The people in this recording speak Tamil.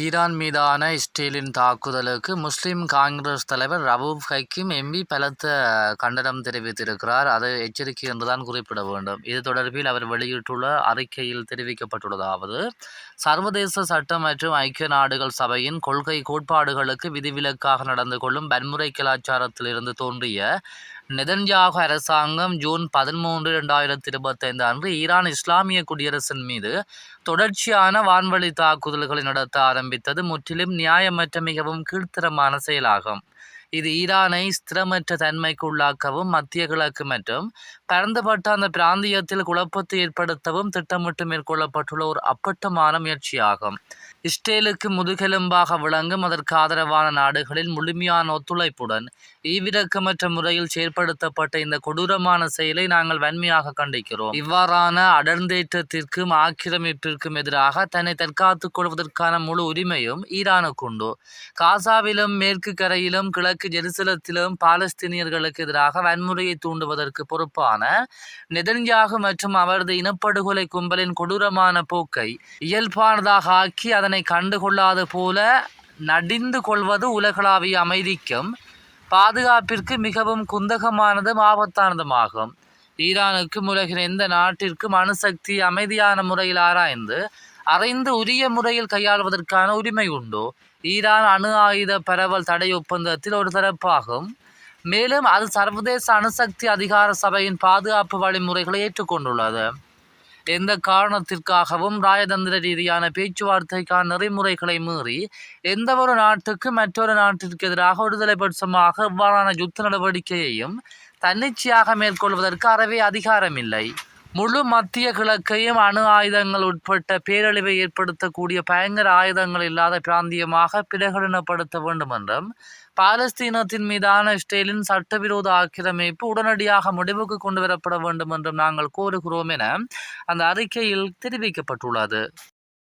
ஈரான் மீதான இஸ்ரேலின் தாக்குதலுக்கு முஸ்லீம் காங்கிரஸ் தலைவர் ரவூப் ஹக்கீம் எம்பி பலத்த கண்டனம் தெரிவித்திருக்கிறார். அது எச்சரிக்கை என்றுதான் குறிப்பிட வேண்டும். இது தொடர்பில் அவர் வெளியிட்டுள்ள அறிக்கையில் தெரிவிக்கப்பட்டுள்ளதாவது சர்வதேச சட்டம் மற்றும் ஐக்கிய நாடுகள் சபையின் கொள்கை கோட்பாடுகளுக்கு விதிவிலக்காக நடந்து கொள்ளும் வன்முறை கலாச்சாரத்திலிருந்து தோன்றிய நெதன்யாகு அரசாங்கம் ஜூன் பதிமூன்று இரண்டாயிரத்தி இருபத்தைந்து அன்று ஈரான் இஸ்லாமிய குடியரசின் மீது தொடர்ச்சியான வான்வழி தாக்குதல்களை நடத்த ஆரம்பித்தது முற்றிலும் நியாயமற்ற மிகவும் கீழ்த்தரமான செயலாகும். இது ஈரானை ஸ்திரமற்ற தன்மைக்கு உள்ளாக்கவும் மத்திய கிழக்கு மற்றும் பரந்துபட்ட அந்த பிராந்தியத்தில் குழப்பத்தை ஏற்படுத்தவும் திட்டமிட்டு மேற்கொள்ளப்பட்டுள்ள ஒரு அப்பட்டமான முயற்சியாகும். இஸ்ரேலுக்கு முதுகெலும்பாக விளங்கும் அதற்கு ஆதரவான நாடுகளில் முழுமையான ஒத்துழைப்புடன் ஈவிரக்கமற்ற முறையில் செயற்படுத்தப்பட்ட இந்த கொடூரமான செயலை நாங்கள் வன்மையாக கண்டிக்கிறோம். இவ்வாறான அடர்ந்தேற்றத்திற்கும் ஆக்கிரமிப்பிற்கும் எதிராக தன்னை தற்காத்துக் கொள்வதற்கான முழு உரிமையும் ஈரானுக்கு உண்டு காசாவிலும் மேற்கு கரையிலும் கிழக்கு ஜெருசலத்திலும் பாலஸ்தீனியர்களுக்கு எதிராக வன்முறையை தூண்டுவதற்கு பொறுப்பான நெதன்யாகு மற்றும் அவரது இனப்படுகொலை கும்பலின் கொடூரமான போக்கை இயல்பானதாக ஆக்கி அதனை கண்டுகொள்ளாது போல நடிந்து கொள்வது உலகளாவிய அமைதிக்கும் பாதுகாப்பிற்கு மிகவும் குந்தகமானதும் ஆபத்தானதுமாகும். ஈரானுக்கும் உலகின் எந்த நாட்டிற்கும் அணுசக்தி அமைதியான முறையில் ஆராய்ந்து அறிந்து உரிய முறையில் கையாள்வதற்கான உரிமை உண்டு. ஈரான் அணு ஆயுத பரவல் தடை ஒப்பந்தத்தில் ஒரு தரப்பாகும் மேலும் அது சர்வதேச அணுசக்தி அதிகார சபையின் பாதுகாப்பு வழிமுறைகளை ஏற்றுக்கொண்டுள்ளது. எந்த காரணத்திற்காகவும் ராஜதந்திர ரீதியான பேச்சுவார்த்தைக்கான நெறிமுறைகளை மீறி எந்த ஒரு நாட்டுக்கு மற்றொரு நாட்டிற்கு எதிராக விடுதலை பட்சமாக இவ்வாறான யுத்த நடவடிக்கையையும் தன்னிச்சையாக மேற்கொள்வதற்கு அறவே அதிகாரமில்லை. முழு மத்திய கிழக்கையும் அணு ஆயுதங்கள் உட்பட்ட பேரழிவை ஏற்படுத்தக்கூடிய பயங்கர ஆயுதங்கள் இல்லாத பிராந்தியமாக பிரகடனப்படுத்த வேண்டும் என்றும் பாலஸ்தீனத்தின் மீதான இஸ்ரேலின் சட்டவிரோத ஆக்கிரமிப்பு உடனடியாக முடிவுக்கு கொண்டு வரப்பட வேண்டும் என்றும் நாங்கள் கோருகிறோம் என அந்த அறிக்கையில் தெரிவிக்கப்பட்டுள்ளது.